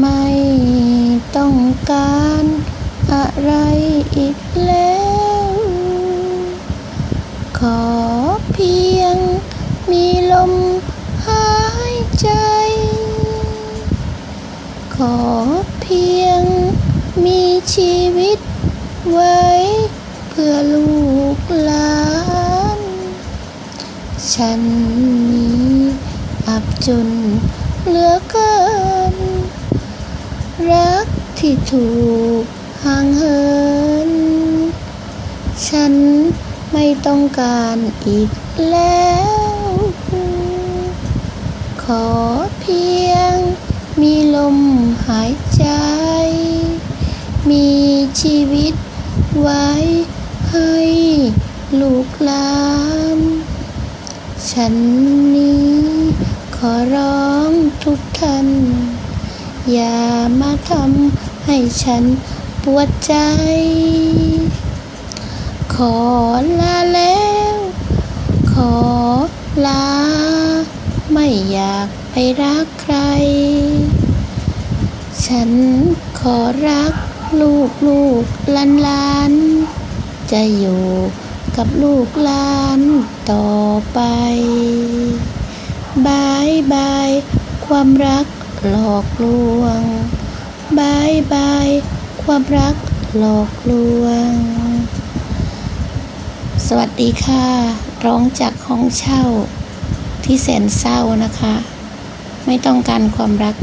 ไม่ต้องการอะไรอีกแล้ว ขอเพียงมีลมหายใจ ขอเพียงมีชีวิตไว้ เพื่อลูกหลาน ฉันนี้อับจนเหลือเกิน ที่ถูกห่างเหิน ฉันไม่ต้องการอีกแล้ว ขอเพียงมีลมหายใจ มีชีวิตไว้ให้ลูกหลาน ฉันนี้ขอร้องทุกท่าน อย่ามาทำ ให้ฉันปวดใจ ขอลาแล้ว ขอลา ไม่อยากไปรักใคร ฉันขอรักลูกลูกหลานลานจะอยู่กับลูกหลานต่อไปบายบาย ความรักหลอกลวง บายบาย ความรักหลอกลวง สวัสดีค่ะ ร้องจากห้องเช่า ที่แสนเศร้านะคะ ไม่ต้องการความรัก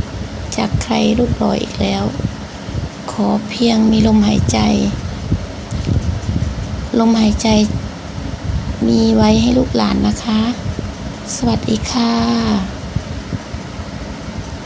จากใครรูปหล่ออีกแล้ว ขอเพียงมีลมหายใจ ลมหายใจมีไว้ให้ลูกหลานนะคะ สวัสดีค่ะ